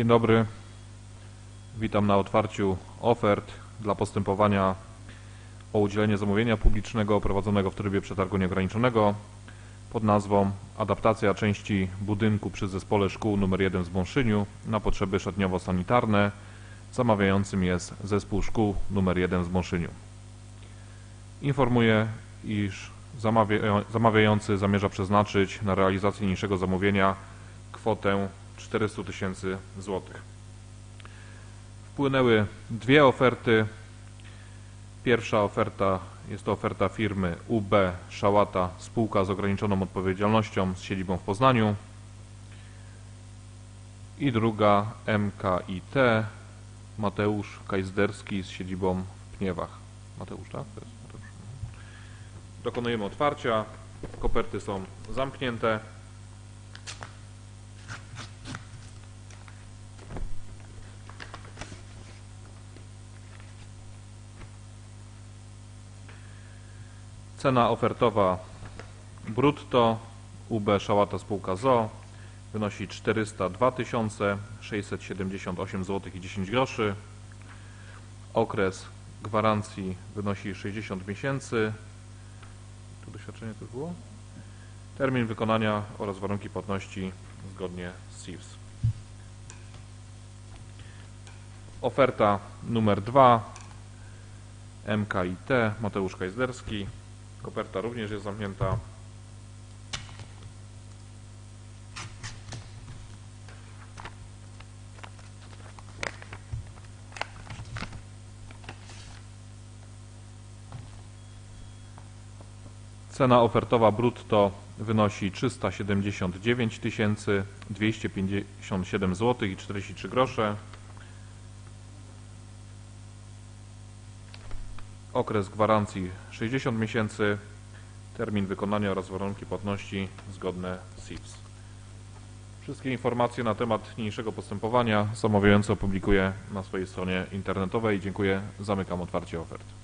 Dzień dobry. Witam na otwarciu ofert dla postępowania o udzielenie zamówienia publicznego prowadzonego w trybie przetargu nieograniczonego pod nazwą Adaptacja części budynku przy Zespole Szkół nr 1 w Bąszyniu na potrzeby szatniowo-sanitarne. Zamawiającym jest Zespół Szkół nr 1 w Bąszyniu. Informuję, iż zamawia- zamawiający zamierza przeznaczyć na realizację niniejszego zamówienia kwotę 400 tysięcy złotych. Wpłynęły dwie oferty. Pierwsza oferta jest to oferta firmy UB Szałata, spółka z ograniczoną odpowiedzialnością z siedzibą w Poznaniu. I druga MKIT Mateusz Kajzderski z siedzibą w Pniewach. Mateusz, tak? Dokonujemy otwarcia. Koperty są zamknięte. Cena ofertowa brutto UB Szałata Spółka ZO wynosi 402 678 zł i 10 groszy. Okres gwarancji wynosi 60 miesięcy. Tu doświadczenie to było? Termin wykonania oraz warunki płatności zgodnie z CIFS. Oferta numer 2 MKIT Mateusz Kajzderski. Koperta również jest zamknięta. Cena ofertowa brutto wynosi 379 257 zł i 43 grosze. Okres gwarancji 60 miesięcy. Termin wykonania oraz warunki płatności zgodne z CIFS. Wszystkie informacje na temat niniejszego postępowania zamawiający opublikuje na swojej stronie internetowej. Dziękuję. Zamykam otwarcie ofert.